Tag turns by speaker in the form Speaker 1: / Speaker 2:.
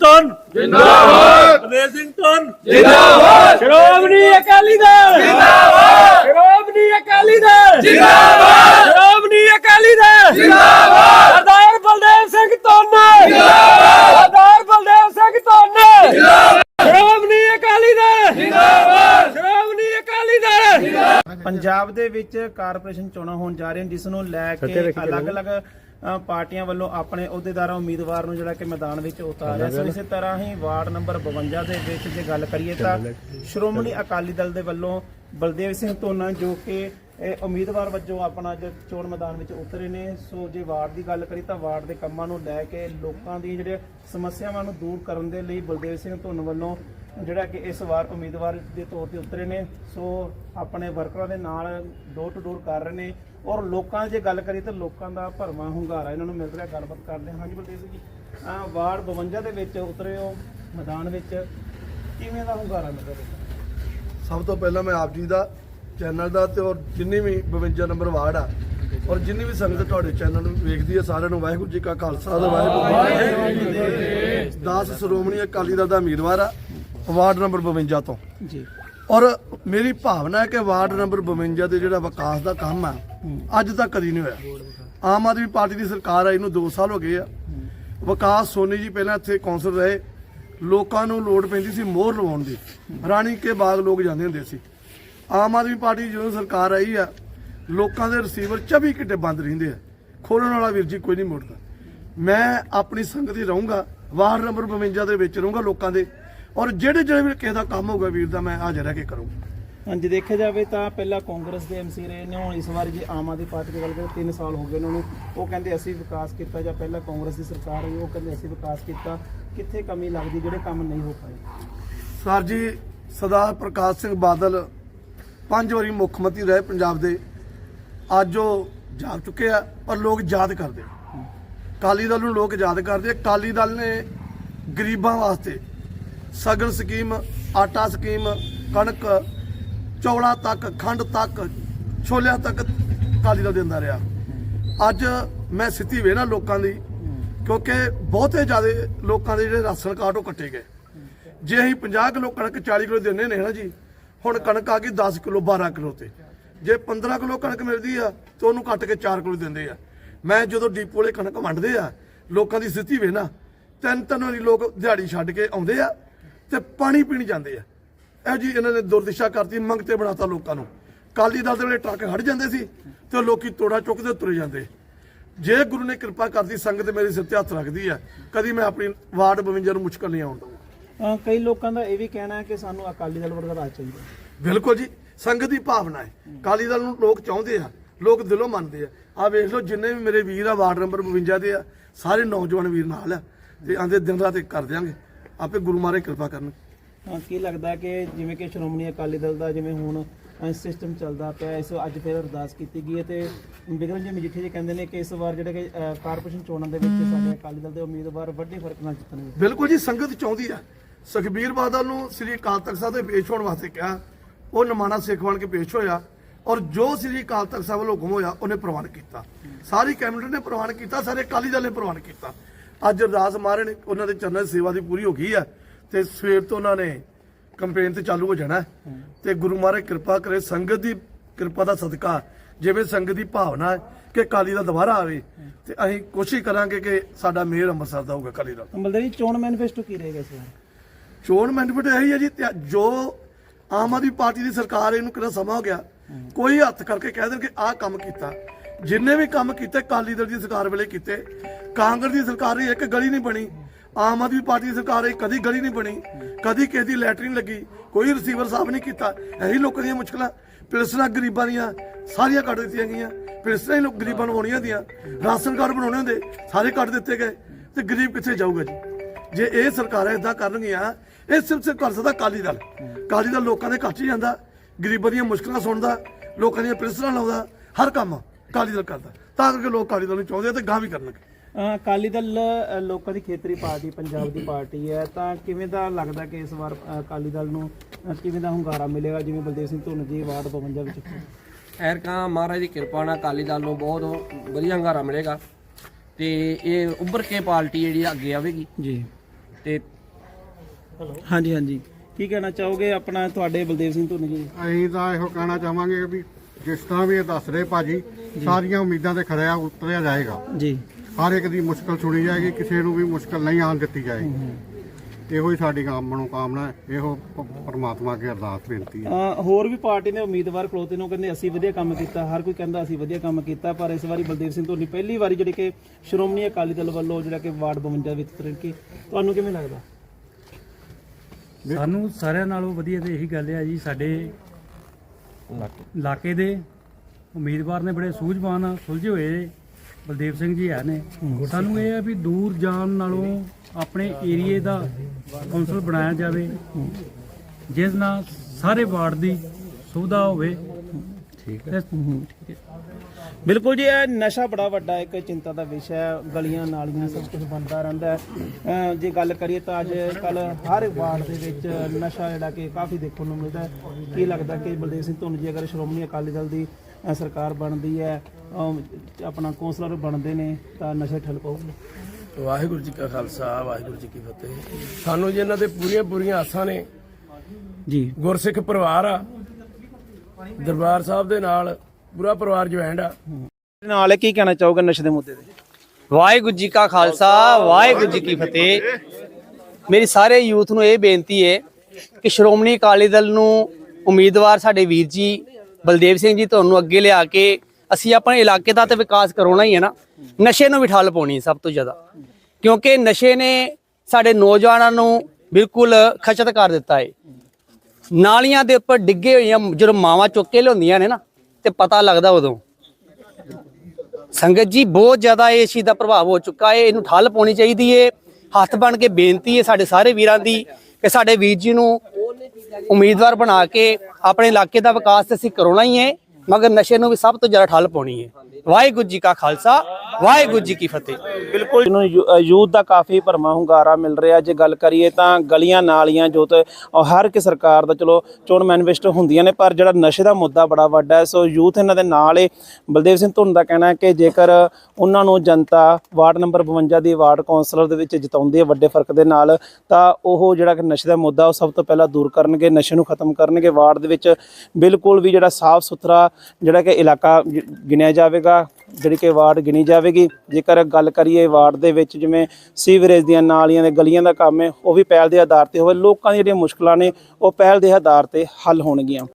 Speaker 1: ਧੁੰਨ ਜਿੰਦਾਬਾਦ! ਧੁੰਨ ਜਿੰਦਾਬਾਦ! ਸ਼੍ਰੋਮਣੀ ਅਕਾਲੀ ਦਲ! ਜਿੰਦਾਬਾਦ! ਸ਼੍ਰੋਮਣੀ ਅਕਾਲੀ ਦਲ! ਜਿੰਦਾਬਾਦ! ਸ਼੍ਰੋਮਣੀ ਅਕਾਲੀ ਦਲ! ਜਿੰਦਾਬਾਦ ਸਰਦਾਰ ਬਲਦੇਵ ਸਿੰਘ ਧੁੰਨ ਜਿੰਦਾਬਾਦ ਸਰਦਾਰ ਬਲਦੇਵ ਸਿੰਘ ਧੁੰਨ ਜਿੰਦਾਬਾਦ ਸ਼੍ਰੋਮਣੀ ਅਕਾਲੀ ਦਲ ਜਿੰਦਾਬਾਦ ਸ਼੍ਰੋਮਣੀ ਅਕਾਲੀ ਦਲ
Speaker 2: ਪੰਜਾਬ ਦੇ ਵਿੱਚ ਕਾਰਪੋਰੇਸ਼ਨ ਚੋਣਾਂ ਹੋਣ ਜਾ ਰਹੀਆਂ ਜਿਸ ਨੂੰ ਲੈ ਕੇ ਅਲੱਗ-ਅਲੱਗ ਪਾਰਟੀਆਂ ਵੱਲੋਂ ਆਪਣੇ ਅਹੁਦੇਦਾਰਾਂ ਉਮੀਦਵਾਰ ਨੂੰ ਜਿਹੜਾ ਕਿ ਮੈਦਾਨ ਵਿੱਚ ਉਤਾਰਿਆ ਸੋ। ਇਸੇ ਤਰ੍ਹਾਂ ਹੀ ਵਾਰਡ ਨੰਬਰ 52 ਦੇ ਵਿੱਚ ਜੇ ਗੱਲ ਕਰੀਏ ਤਾਂ ਸ਼੍ਰੋਮਣੀ ਅਕਾਲੀ ਦਲ ਦੇ ਵੱਲੋਂ ਬਲਦੇਵ ਸਿੰਘ ਧੋਨਾ ਜੋ ਕਿ ਇਹ ਉਮੀਦਵਾਰ ਵਜੋਂ ਆਪਣਾ ਅੱਜ ਚੋਣ ਮੈਦਾਨ ਵਿੱਚ ਉਤਰੇ ਨੇ। ਸੋ ਜੇ ਵਾਰਡ ਦੀ ਗੱਲ ਕਰੀ ਤਾਂ ਵਾਰਡ ਦੇ ਕੰਮਾਂ ਨੂੰ ਲੈ ਕੇ ਲੋਕਾਂ ਦੀ ਜਿਹੜੇ ਸਮੱਸਿਆਵਾਂ ਨੂੰ ਦੂਰ ਕਰਨ ਦੇ ਲਈ ਬਲਦੇਵ ਸਿੰਘ ਧੁੰਨ ਵੱਲੋਂ ਜਿਹੜਾ ਕਿ ਇਸ ਵਾਰ ਉਮੀਦਵਾਰ ਦੇ ਤੌਰ ਤੇ ਉਤਰੇ ਨੇ। ਸੋ ਆਪਣੇ ਵਰਕਰਾਂ ਦੇ ਨਾਲ ਡੋਰ ਟੂ ਡੋਰ ਕਰ ਰਹੇ ਨੇ ਔਰ ਲੋਕਾਂ ਦੀ ਜੇ ਗੱਲ ਕਰੀ ਤਾਂ ਲੋਕਾਂ ਦਾ ਭਰਵਾਂ ਹੁੰਗਾਰਾ ਇਹਨਾਂ ਨੂੰ ਮਿਲ ਰਿਹਾ। ਗੱਲਬਾਤ ਕਰਦੇ ਹਾਂ। ਹਾਂਜੀ ਬਲਦੇਵ ਸਿੰਘ ਜੀ, ਅਹ ਵਾਰਡ 52 ਦੇ ਵਿੱਚ ਉਤਰੇ ਹੋ ਮੈਦਾਨ ਵਿੱਚ। ਕਿਵੇਂ ਦਾ ਹੁੰਗਾਰਾ ਮਿਲ ਰਿਹਾ?
Speaker 3: ਸਭ ਤੋਂ ਪਹਿਲਾਂ ਮੈਂ ਆਪ ਜੀ ਦਾ ਚੈਨਲ ਦਾ ਤੇ ਔਰ ਜਿੰਨੀ ਵੀ 52 ਨੰਬਰ ਵਾਰਡ ਆ ਔਰ ਜਿੰਨੀ ਵੀ ਸੰਗਤ ਤੁਹਾਡੇ ਚੈਨਲ ਨੂੰ ਵੇਖਦੀ ਹੈ ਸਾਰਿਆਂ ਨੂੰ ਵਾਹਿਗੁਰੂ ਜੀ ਕਾ ਖਾਲਸਾ ਤੇ ਵਾਹਿਗੁਰੂ ਜੀ ਕੀ ਫਤਿਹ। ਦਾਸ ਸ਼੍ਰੋਮਣੀ ਅਕਾਲੀ ਦਲ ਦਾ ਉਮੀਦਵਾਰ ਆ ਵਾਰਡ ਨੰਬਰ 52 ਤੋਂ।
Speaker 2: ਜੀ।
Speaker 3: ਔਰ ਮੇਰੀ ਭਾਵਨਾ ਹੈ ਕਿ ਵਾਰਡ ਨੰਬਰ 52 ਦੇ ਜਿਹੜਾ ਵਿਕਾਸ ਦਾ ਕੰਮ ਆ ਅੱਜ ਤੱਕ ਕਦੀ ਨਹੀਂ ਹੋਇਆ। ਆਮ ਆਦਮੀ ਪਾਰਟੀ ਦੀ ਸਰਕਾਰ ਆਈ ਨੂੰ 2 ਸਾਲ ਹੋ ਗਏ ਆ। ਵਿਕਾਸ ਸੋਨੀ ਜੀ ਪਹਿਲਾਂ ਇੱਥੇ ਕੌਂਸਲ ਰਹੇ। ਲੋਕਾਂ ਨੂੰ ਲੋੜ ਪੈਂਦੀ ਸੀ ਮੋਹਰ ਲਵਾਉਣ ਦੀ। ਰਾਣੀ ਕੇ ਬਾਗ ਲੋਕ ਜਾਂਦੇ ਹੁੰਦੇ ਸੀ। ਆਮ ਆਦਮੀ ਪਾਰਟੀ ਜਦੋਂ ਸਰਕਾਰ ਆਈ ਆ ਲੋਕਾਂ ਦੇ ਰਿਸੀਵਰ 24 ਘੰਟੇ ਬੰਦ ਰਹਿੰਦੇ ਆ। ਖੋਲਣ ਵਾਲਾ ਵੀਰ ਜੀ ਕੋਈ ਨਹੀਂ ਮੁੜਦਾ। ਮੈਂ ਆਪਣੀ ਸੰਗਤ ਹੀ ਰਹੂੰਗਾ ਵਾਰਡ ਨੰਬਰ 52 ਦੇ ਵਿੱਚ ਰਹੂੰਗਾ ਲੋਕਾਂ ਦੇ। ਔਰ ਜਿਹੜੇ ਜਿਹੜੇ ਵੀ ਕਿਸੇ ਦਾ ਕੰਮ ਹੋਊਗਾ ਵੀਰ ਦਾ ਮੈਂ ਹਾਜ਼ਰ ਰਹਿ ਕੇ ਕਰੂੰਗਾ।
Speaker 2: ਹਾਂਜੀ ਦੇਖਿਆ ਜਾਵੇ ਤਾਂ ਪਹਿਲਾਂ ਕਾਂਗਰਸ ਦੇ ਐਮਸੀ ਰਹੇ ਨੇ ਹੁਣ ਇਸ ਵਾਰ ਜੇ ਆਮ ਆਦਮੀ ਪਾਰਟੀ ਦੀ ਗੱਲ ਕਰੀਏ 3 ਸਾਲ ਹੋ ਗਏ ਉਹਨਾਂ ਨੂੰ। ਉਹ ਕਹਿੰਦੇ ਅਸੀਂ ਵਿਕਾਸ ਕੀਤਾ ਜਾਂ ਪਹਿਲਾਂ ਕਾਂਗਰਸ ਦੀ ਸਰਕਾਰ ਹੋਈ ਉਹ ਕਹਿੰਦੇ ਅਸੀਂ ਵਿਕਾਸ ਕੀਤਾ। ਕਿੱਥੇ ਕਮੀ ਲੱਗਦੀ ਜਿਹੜੇ ਕੰਮ ਨਹੀਂ ਹੋ ਪਾਏ?
Speaker 3: ਸਰ ਜੀ ਸਰਦਾਰ ਪ੍ਰਕਾਸ਼ ਸਿੰਘ ਬਾਦਲ ਪੰਜ ਵਾਰੀ ਮੁੱਖ ਮੰਤਰੀ ਰਹੇ ਪੰਜਾਬ ਦੇ। ਅੱਜ ਉਹ ਜਾ ਚੁੱਕੇ ਆ, ਪਰ ਲੋਕ ਯਾਦ ਕਰਦੇ। ਕਾਲੀ ਦਲ ਨੂੰ ਲੋਕ ਯਾਦ ਕਰਦੇ। ਕਾਲੀ ਦਲ ਨੇ ਗਰੀਬਾਂ ਵਾਸਤੇ ਸਗਨ ਸਕੀਮ, ਆਟਾ ਸਕੀਮ, ਕਣਕ, ਚੌਲਾਂ ਤੱਕ, ਖੰਡ ਤੱਕ, ਛੋਲਿਆਂ ਤੱਕ ਕਾਲੀ ਦਲ ਦਿੰਦਾ ਰਿਹਾ। ਅੱਜ ਮੈਂ ਸਥਿਤੀ ਵੇਣਾ ਲੋਕਾਂ ਦੀ, ਕਿਉਂਕਿ ਬਹੁਤੇ ਜ਼ਿਆਦਾ ਲੋਕਾਂ ਦੇ ਜਿਹੜੇ ਰਾਸ਼ਨ ਕਾਰਡ ਉਹ ਕੱਟੇ ਗਏ। ਜੇ ਅਸੀਂ 50 ਕਿਲੋ ਕਣਕ 40 ਕਿਲੋ ਦਿੰਦੇ ਨੇ ਨਾ ਜੀ ਹੁਣ ਕਣਕ ਆ ਗਈ 10 ਕਿਲੋ 12 ਕਿਲੋ ਤੇ। ਜੇ 15 ਕਿਲੋ ਕਣਕ ਮਿਲਦੀ ਆ, ਤੇ ਉਹਨੂੰ ਕੱਟ ਕੇ 4 ਕਿਲੋ ਦਿੰਦੇ ਆ। ਮੈਂ ਜਦੋਂ ਡੀਪੋ ਵਾਲੇ ਕਣਕ ਵੰਡਦੇ ਆ, ਲੋਕਾਂ ਦੀ ਸਥਿਤੀ ਵੇਨਾ ਤਿੰਨ ਤਿੰਨ ਵਾਰੀ ਲੋਕ ਦਿਹਾੜੀ ਛੱਡ ਕੇ ਆਉਂਦੇ ਆ ਤੇ ਪਾਣੀ ਪੀਣ ਜਾਂਦੇ ਆ। ਇਹ ਜੀ ਇਹਨਾਂ ਨੇ ਦੁਰਦਿਸ਼ਾ ਕਰਤੀ ਮੰਗਤੇ ਬਣਾਤਾ ਲੋਕਾਂ ਨੂੰ। ਕਾਲੀ ਦਲ ਦੇ ਵੇਲੇ ਟਰੱਕ ਹਟ ਜਾਂਦੇ ਸੀ ਤੇ ਲੋਕੀ ਤੋੜਾ ਚੁੱਕਦੇ, ਤੁਰੇ ਜਾਂਦੇ। ਜੇ ਗੁਰੂ ਨੇ ਕਿਰਪਾ ਕਰਦੀ ਸੰਗਤ ਮੇਰੇ ਸਿਰ ਤੇ ਹੱਥ ਰੱਖਦੀ ਆ, ਕਦੀ ਮੈਂ ਆਪਣੀ ਵਾਰਡ 52 ਨੂੰ ਮੁਸ਼ਕਲ ਨਹੀਂ ਆਉਣ ਦਊਂਗਾ।
Speaker 2: ਕਈ ਲੋਕਾਂ ਦਾ ਇਹ ਵੀ ਕਹਿਣਾ ਹੈ ਕਿ ਸਾਨੂੰ ਅਕਾਲੀ ਦਲ ਵਰਗਾ ਰਾਜ ਚਾਹੀਦਾ
Speaker 3: ਬਿਲਕੁਲ ਜੀ ਸੰਗਤ ਦੀ ਭਾਵਨਾ ਹੈ। ਕਾਲੀ ਦਲ ਨੂੰ ਲੋਕ ਚਾਹੁੰਦੇ ਆ ਲੋਕ ਦਿਲੋਂ ਮੰਨਦੇ ਆ। ਆ ਵੇਖ ਲਓ ਜਿੰਨੇ ਵੀ ਮੇਰੇ ਵੀਰ ਆ ਵਾਰਡ ਨੰਬਰ 52 ਦੇ ਆ ਸਾਰੇ ਨੌਜਵਾਨ ਵੀਰ ਨਾਲ ਆ। ਤੇ ਆਂਦੇ ਦਿਨ ਰਾਤ ਇੱਕ ਕਰ ਦਿਆਂਗੇ। ਆਪੇ ਗੁਰੂ ਮਹਾਰਾਜ ਕਿਰਪਾ ਕਰਨ
Speaker 2: ਹਾਂ ਕੀ ਲੱਗਦਾ ਕਿ ਜਿਵੇਂ ਕਿ ਸ਼੍ਰੋਮਣੀ ਅਕਾਲੀ ਦਲ ਦਾ ਜਿਵੇਂ ਹੁਣ ਸਿਸਟਮ ਚੱਲਦਾ ਪਿਆ ਇਸ ਅੱਜ ਫਿਰ ਅਰਦਾਸ ਕੀਤੀ ਗਈ ਹੈ ਤੇ ਬਿਗਰਨ ਜੀ ਮਜੀਠੀ ਜੀ ਕਹਿੰਦੇ ਨੇ ਕਿ ਇਸ ਵਾਰ ਜਿਹੜੇ ਕਿ ਕਾਰਪੋਰੇਸ਼ਨ ਚੋਣਾਂ ਦੇ ਵਿੱਚ ਸਾਡੇ ਅਕਾਲੀ ਦਲ ਦੇ ਉਮੀਦਵਾਰ ਵੱਡੇ ਫ਼ਰਕ ਨਾਲ ਜਿੱਤਣਗੇ।
Speaker 3: ਬਿਲਕੁਲ ਜੀ ਸੰਗਤ ਚਾਹੁੰਦੀ ਆ। ਸੁਖਬੀਰ ਬਾਦਲ ਨੂੰ ਸ੍ਰੀ ਅਕਾਲ ਤਖਤ ਸਾਹਿਬ ਦੇ ਪੇਸ਼ ਹੋਣ ਵਾਸਤੇ ਕਿਹਾ, ਉਹ ਨਮਾਣਾ ਸਿੱਖ ਬਣ ਕੇ ਪੇਸ਼ ਹੋਇਆ ਔਰ ਜੋ ਸ੍ਰੀ ਅਕਾਲ ਤਖਤ ਸਾਹਿਬ ਵੱਲੋਂ ਹੁਕਮ ਹੋਇਆ, ਉਹਨੇ ਪ੍ਰਵਾਨ ਕੀਤਾ। ਸਾਰੀ ਕੈਬਨਿਟ ਨੇ ਪ੍ਰਵਾਨ ਕੀਤਾ, ਸਾਰੇ ਅਕਾਲੀ ਦਲ ਨੇ ਪ੍ਰਵਾਨ ਕੀਤਾ। ਅੱਜ ਅਰਦਾਸ ਮਹਾਰਾਜ ਉਹਨਾਂ ਦੇ ਚਰਨਾਂ ਦੀ ਸੇਵਾ ਦੀ ਪੂਰੀ ਹੋ ਗਈ ਆ ਤੇ ਸਵੇਰ ਤੋਂ ਉਹਨਾਂ ਨੇ ਕੰਪੇਨ ਤੇ ਚਾਲੂ ਹੋ ਜਾਣਾ ਤੇ ਗੁਰੂ ਮਹਾਰਾਜ ਕਿਰਪਾ ਕਰੇ, ਸੰਗਤ ਦੀ ਕਿਰਪਾ ਦਾ ਸਦਕਾ, ਜਿਵੇਂ ਸੰਗਤ ਦੀ ਭਾਵਨਾ ਹੈ ਕਿ ਅਕਾਲੀ ਦਾ ਦੁਬਾਰਾ ਆਵੇ, ਤੇ ਅਸੀਂ ਕੋਸ਼ਿਸ਼ ਕਰਾਂਗੇ ਕਿ ਸਾਡਾ ਮੇਅਰ ਅੰਮ੍ਰਿਤਸਰ ਦਾ ਹੋਊਗਾ ਅਕਾਲੀ ਦਾ
Speaker 2: ਬਲਦੇਵ ਚੋਣ ਮੈਨੀਫੈਸਟੋ ਕੀ ਰਹੇਗਾ ਇਸ ਵਾਰ?
Speaker 3: ਚੋਣ ਮੈਂਡੇਟ ਇਹੀ ਹੈ ਜੀ, ਤੇ ਜੋ ਆਮ ਆਦਮੀ ਪਾਰਟੀ ਦੀ ਸਰਕਾਰ ਇਹਨੂੰ ਕਿੰਨਾ ਸਮਾਂ ਹੋ ਗਿਆ, ਕੋਈ ਹੱਥ ਕਰਕੇ ਕਹਿ ਦੇਣ ਕਿ ਆਹ ਕੰਮ ਕੀਤਾ। ਜਿੰਨੇ ਵੀ ਕੰਮ ਕੀਤੇ ਕਾਲੀ ਦਲ ਦੀ ਸਰਕਾਰ ਵੇਲੇ ਕੀਤੇ। ਕਾਂਗਰਸ ਦੀ ਸਰਕਾਰ ਦੀ ਇੱਕ ਗਲੀ ਨਹੀਂ ਬਣੀ। ਆਮ ਆਦਮੀ ਪਾਰਟੀ ਦੀ ਸਰਕਾਰ ਇਹ ਕਦੀ ਗਲੀ ਨਹੀਂ ਬਣੀ, ਕਦੀ ਕਿਸੇ ਦੀ ਲੈਟਰਿੰਗ ਲੱਗੀ, ਕੋਈ ਰਿਸੀਵਰ ਸਾਫ਼ ਨਹੀਂ ਕੀਤਾ। ਇਹੀ ਲੋਕਾਂ ਦੀਆਂ ਮੁਸ਼ਕਲਾਂ। ਪਿਲਸਣਾ ਗਰੀਬਾਂ ਦੀਆਂ ਸਾਰੀਆਂ ਕੱਢ ਦਿੱਤੀਆਂ ਗਈਆਂ। ਪਿਲਸਣਾ ਹੀ ਲੋਕ ਗਰੀਬਾਂ ਨੂੰ ਹੋਣੀਆਂ ਦੀਆਂ ਰਾਸ਼ਨ ਕਾਰਡ ਬਣਾਉਣੇ ਹੁੰਦੇ, ਸਾਰੇ ਕੱਢ ਦਿੱਤੇ ਗਏ। ਤੇ ਗਰੀਬ ਕਿੱਥੇ ਜਾਊਗਾ ਜੀ? ਜੇ ਇਹ ਸਰਕਾਰਾਂ ਇਦਾਂ ਕਰਨਗੀਆਂ ਇਹ ਸਿਰਫ ਸਿਰਫ ਕਰ ਸਕਦਾ ਕਾਲੀ ਦਲ। ਕਾਲੀ ਦਲ ਲੋਕਾਂ ਦੇ ਘਰ 'ਚ ਜਾਂਦਾ ਗਰੀਬਾਂ ਦੀਆਂ ਮੁਸ਼ਕਲਾਂ ਸੁਣਦਾ ਲੋਕਾਂ ਦੀਆਂ ਪਿਲਸਣਾ ਲਾਉਂਦਾ ਹਰ ਕੰਮ ਕਾਲੀ ਦਲ ਕਰਦਾ। ਤਾਂ ਕਰਕੇ ਲੋਕ ਕਾਲੀ ਦਲ ਨੂੰ ਚਾਹੁੰਦੇ ਤੇ ਗਾਂ ਵੀ ਕਰਨਗੇ।
Speaker 2: ਅਕਾਲੀ ਦਲ ਲੋਕਾਂ ਦੀ ਖੇਤਰੀ ਪਾਰਟੀ ਪੰਜਾਬ ਦੀ ਪਾਰਟੀ ਹੈ ਤਾਂ ਕਿਵੇਂ ਦਾ ਲੱਗਦਾ ਕਿ ਇਸ ਵਾਰ ਅਕਾਲੀ ਦਲ ਨੂੰ ਕਿਵੇਂ ਦਾ ਹੁੰਗਾਰਾ ਮਿਲੇਗਾ? ਜਿਵੇਂ ਬਲਦੇਵ ਸਿੰਘ ਧੁੰਨ ਜੀ ਵਾਰਡ 52 ਵਿੱਚ।
Speaker 4: ਐਰਕਾਂ ਮਹਾਰਾਜ ਦੀ ਕਿਰਪਾ ਨਾਲ ਅਕਾਲੀ ਦਲ ਨੂੰ ਬਹੁਤ ਵਧੀਆ ਹੰਗਾਰਾ ਮਿਲੇਗਾ। ਤੇ ਇਹ ਉੱਭਰ ਕੇ ਪਾਰਟੀ ਜਿਹੜੀ ਅੱਗੇ ਆਵੇਗੀ।
Speaker 2: ਜੀ।
Speaker 4: ਤੇ
Speaker 2: ਹਾਂਜੀ ਹਾਂਜੀ। ਕੀ ਕਹਿਣਾ ਚਾਹੋਗੇ ਆਪਣਾ ਤੁਹਾਡੇ ਬਲਦੇਵ ਸਿੰਘ ਧੁੰਨ ਜੀ?
Speaker 5: ਅਸੀਂ ਤਾਂ ਇਹੋ ਕਹਿਣਾ ਚਾਹਾਂਗੇ ਵੀ ਜਿਸ ਤਰ੍ਹਾਂ ਵੀ ਇਹ ਦੱਸ ਰਹੇ ਭਾਜੀ ਸਾਰੀਆਂ ਉਮੀਦਾਂ ਤੇ ਖਰਿਆ ਉਤਰਿਆ ਜਾਏਗਾ।
Speaker 2: ਜੀ।
Speaker 5: ਹਰ ਇੱਕ ਦੀ ਮੁਸ਼ਕਲ ਸੁਣੀ ਜਾਏਗੀ ਕਿਸੇ ਨੂੰ ਵੀ ਮੁਸ਼ਕਲ ਨਹੀਂ ਆਉਣ ਦਿੱਤੀ ਜਾਏਗੀ। ਇਹੋ ਹੀ ਸਾਡੀ ਕਾਮ ਮਨੋਕਾਮਨਾ ਹੈ ਇਹੋ ਪ- ਪਰਮਾਤਮਾ ਅੱਗੇ ਅਰਦਾਸ ਬੇਨਤੀ ਹੈ।
Speaker 2: ਅਹ ਹੋਰ ਵੀ ਪਾਰਟੀ ਨੇ ਉਮੀਦਵਾਰ ਖਲੋਤੇ ਨੇ ਕਹਿੰਦੇ ਅਸੀਂ ਵਧੀਆ ਕੰਮ ਕੀਤਾ ਹਰ ਕੋਈ ਕਹਿੰਦਾ ਅਸੀਂ ਵਧੀਆ ਕੰਮ ਕੀਤਾ ਪਰ ਇਸ ਵਾਰੀ ਬਲਦੇਵ ਸਿੰਘ ਧੋਨੀ ਪਹਿਲੀ ਵਾਰੀ ਜਿਹੜੇ ਕਿ ਸ਼੍ਰੋਮਣੀ ਅਕਾਲੀ ਦਲ ਵੱਲੋਂ ਜਿਹੜਾ ਕਿ ਵਾਰਡ 52 ਵਿੱਚ ਉਤਰ ਕੇ ਤੁਹਾਨੂੰ ਕਿਵੇਂ ਲੱਗਦਾ?
Speaker 6: ਸਾਨੂੰ ਸਾਰਿਆਂ ਨਾਲੋਂ ਵਧੀਆ ਤੇ ਇਹੀ ਗੱਲ ਹੈ ਜੀ ਸਾਡੇ ਇਲਾਕੇ ਦੇ ਉਮੀਦਵਾਰ ਨੇ ਬੜੇ ਸੂਝਵਾਨ ਸੁਲਝੇ ਹੋਏ ਬਲਦੇਵ ਸਿੰਘ ਜੀ ਹੈ ਨੇ। ਸਾਨੂੰ ਇਹ ਹੈ ਵੀ ਦੂਰ ਜਾਣ ਨਾਲੋਂ ਆਪਣੇ ਏਰੀਏ ਦਾ ਕੌਂਸਲ ਬਣਾਇਆ ਜਾਵੇ। ਜਿਸ ਨਾਲ ਸਾਰੇ ਵਾਰਡ ਦੀ ਸੁਵਿਧਾ ਹੋਵੇ। ਠੀਕ ਹੈ।
Speaker 2: ਬਿਲਕੁਲ ਜੀ ਇਹ ਨਸ਼ਾ ਬੜਾ ਵੱਡਾ ਇੱਕ ਚਿੰਤਾ ਦਾ ਵਿਸ਼ਾ ਹੈ। ਗਲੀਆਂ ਨਾਲੀਆਂ ਸਭ ਕੁਝ ਬਣਦਾ ਰਹਿੰਦਾ ਹੈ। ਜੇ ਗੱਲ ਕਰੀਏ ਤਾਂ ਅੱਜ ਕੱਲ ਹਰ ਵਾਰਡ ਦੇ ਵਿੱਚ ਨਸ਼ਾ ਜਿਹੜਾ ਕਿ ਕਾਫੀ ਦੇਖਣ ਨੂੰ ਮਿਲਦਾ ਹੈ। ਕੀ ਲੱਗਦਾ ਕਿ ਬਲਦੇਵ ਸਿੰਘ ਧੁੰਨ ਜੀ ਅਗਰ ਸ਼੍ਰੋਮਣੀ ਅਕਾਲੀ ਦਲ ਦੀ ਸਰਕਾਰ ਬਣਦੀ ਹੈ ਅਮ ਆਪਣਾ ਕੌਂਸਲਰ ਬਣਦੇ ਨੇ ਤਾਂ ਨਸ਼ਾ ਠੱਲ ਪਊਗਾ।
Speaker 7: ਵਾਹਿਗੁਰੂ ਜੀ ਕਾ ਖਾਲਸਾ ਵਾਹਿਗੁਰੂ ਜੀ ਕੀ ਫਤਿਹ। ਸਾਨੂੰ ਜੀ ਇਹਨਾਂ ਦੇ ਪੂਰੀਆਂ ਪੂਰੀਆਂ ਆਸਾਂ ਨੇ।
Speaker 2: ਜੀ।
Speaker 7: ਗੁਰਸਿੱਖ ਪਰਿਵਾਰ ਆ। ਦਰਬਾਰ ਸਾਹਿਬ ਦੇ ਨਾਲ ਪੂਰਾ ਪਰਿਵਾਰ ਜੁਆਇੰਟ ਆ।
Speaker 2: ਨਾਲ ਕੀ ਕਹਿਣਾ ਚਾਹੋਗੇ ਨਸ਼ੇ ਦੇ ਮੁੱਦੇ ਤੇ?
Speaker 8: ਵਾਹਿਗੁਰੂ ਜੀ ਕਾ ਖਾਲਸਾ ਵਾਹਿਗੁਰੂ ਜੀ ਕੀ ਫਤਿਹ। ਮੇਰੀ ਸਾਰੇ ਯੂਥ ਨੂੰ ਇਹ ਬੇਨਤੀ ਹੈ ਕਿ ਸ਼੍ਰੋਮਣੀ ਅਕਾਲੀ ਦਲ ਨੂੰ ਉਮੀਦਵਾਰ ਸਾਡੇ ਵੀਰ ਜੀ ਬਲਦੇਵ ਸਿੰਘ ਜੀ ਤੁਹਾਨੂੰ ਅੱਗੇ ਲਿਆ ਕੇ ਅਸੀਂ ਆਪਣੇ ਇਲਾਕੇ ਦਾ ਤੇ ਵਿਕਾਸ ਕਰਾਉਣਾ ਹੀ ਹੈ ਨਾ, ਨਸ਼ੇ ਨੂੰ ਵੀ ਠੱਲ ਪਾਉਣੀ ਹੈ ਸਭ ਤੋਂ ਜ਼ਿਆਦਾ। ਕਿਉਂਕਿ ਨਸ਼ੇ ਨੇ ਸਾਡੇ ਨੌਜਵਾਨਾਂ ਨੂੰ ਬਿਲਕੁਲ ਖਚਤ ਕਰ ਦਿੱਤਾ ਹੈ। ਨਾਲੀਆਂ ਦੇ ਉੱਪਰ ਡਿੱਗੇ ਹੋਈਆਂ ਜਦੋਂ ਮਾਵਾਂ ਚੁੱਕ ਕੇ ਲਿਆਉਂਦੀਆਂ ਨੇ ਨਾ, ਤੇ ਪਤਾ ਲੱਗਦਾ ਉਦੋਂ। ਸੰਗਤ ਜੀ, ਬਹੁਤ ਜ਼ਿਆਦਾ ਇਸ ਚੀਜ਼ ਦਾ ਪ੍ਰਭਾਵ ਹੋ ਚੁੱਕਾ ਹੈ, ਇਹਨੂੰ ਠੱਲ ਪਾਉਣੀ ਚਾਹੀਦੀ ਹੈ। ਹੱਥ ਬਣ ਕੇ ਬੇਨਤੀ ਹੈ ਸਾਡੇ ਸਾਰੇ ਵੀਰਾਂ ਦੀ ਕਿ ਸਾਡੇ ਵੀਰ ਜੀ ਨੂੰ ਉਮੀਦਵਾਰ ਬਣਾ ਕੇ ਆਪਣੇ ਇਲਾਕੇ ਦਾ ਵਿਕਾਸ ਤੇ ਅਸੀਂ ਕਰਾਉਣਾ ਹੀ ਹੈ। ਮਗਰ ਨਸ਼ੇ ਨੂੰ ਵੀ ਸਭ ਤੋਂ ਜ਼ਿਆਦਾ ਠੱਲ ਪਾਉਣੀ ਹੈ। ਵਾਹਿਗੁਰੂ ਜੀ ਕਾ ਖਾਲਸਾ ਵਾਹਿਗੁਰੂ ਜੀ ਕੀ ਫਤਿਹ।
Speaker 2: ਬਿਲਕੁਲ। ਨੂੰ ਯੂਥ ਦਾ ਕਾਫੀ ਭਰਮਾ ਹੁੰਗਾਰਾ ਮਿਲ ਰਿਹਾ। ਜੇ ਗੱਲ ਕਰੀਏ ਤਾਂ ਗਲੀਆਂ ਨਾਲੀਆਂ ਜੋ ਤੇ ਹਰ ਇੱਕ ਸਰਕਾਰ ਦਾ ਚਲੋ ਚੋਣ ਮੈਨੀਫੈਸਟੋ ਹੁੰਦੀਆਂ ਨੇ ਪਰ ਜਿਹੜਾ ਨਸ਼ੇ ਦਾ ਮੁੱਦਾ ਬੜਾ ਵੱਡਾ ਹੈ ਸੋ ਯੂਥ ਇਹਨਾਂ ਦੇ ਨਾਲ ਹੈ ਬਲਦੇਵ ਸਿੰਘ ਧੁੰਨ ਦਾ ਕਹਿਣਾ ਹੈ ਕਿ ਜੇਕਰ ਉਹਨਾਂ ਨੂੰ ਜਨਤਾ ਵਾਰਡ ਨੰਬਰ 52 ਦੀ ਵਾਰਡ ਕੌਂਸਲਰ ਦੇ ਵਿੱਚ ਜਿਤਾਉਂਦੀ ਹੈ ਵੱਡੇ ਫ਼ਰਕ ਦੇ ਨਾਲ ਤਾਂ ਉਹ ਜਿਹੜਾ ਕਿ ਨਸ਼ੇ ਦਾ ਮੁੱਦਾ ਉਹ ਸਭ ਤੋਂ ਪਹਿਲਾਂ ਦੂਰ ਕਰਨਗੇ ਨਸ਼ੇ ਨੂੰ ਖਤਮ ਕਰਨਗੇ। ਵਾਰਡ ਦੇ ਵਿੱਚ ਬਿਲਕੁਲ ਵੀ ਜਿਹੜਾ ਸਾਫ਼ ਸੁਥਰਾ ਜਿਹੜਾ ਕਿ ਇਲਾਕਾ ਗਿ- ਗਿਣਿਆ ਜਾਵੇਗਾ। ਜਿਹੜੀ ਕਿ ਵਾਰਡ ਗਿਣੀ ਜਾਵੇਗੀ। ਜੇਕਰ ਗੱਲ ਕਰੀਏ ਵਾਰਡ ਦੇ ਵਿੱਚ ਜਿਵੇਂ ਸੀਵਰੇਜ ਦੀਆਂ ਨਾਲੀਆਂ ਦੇ ਗਲੀਆਂ ਦਾ ਕੰਮ ਹੈ, ਉਹ ਵੀ ਪਹਿਲ ਦੇ ਆਧਾਰ ਤੇ ਹੋਵੇ, ਲੋਕਾਂ ਦੀਆਂ ਜਿਹੜੀਆਂ ਮੁਸ਼ਕਲਾਂ ਨੇ, ਉਹ ਪਹਿਲ ਦੇ ਆਧਾਰ ਤੇ ਹੱਲ ਹੋਣਗੀਆਂ।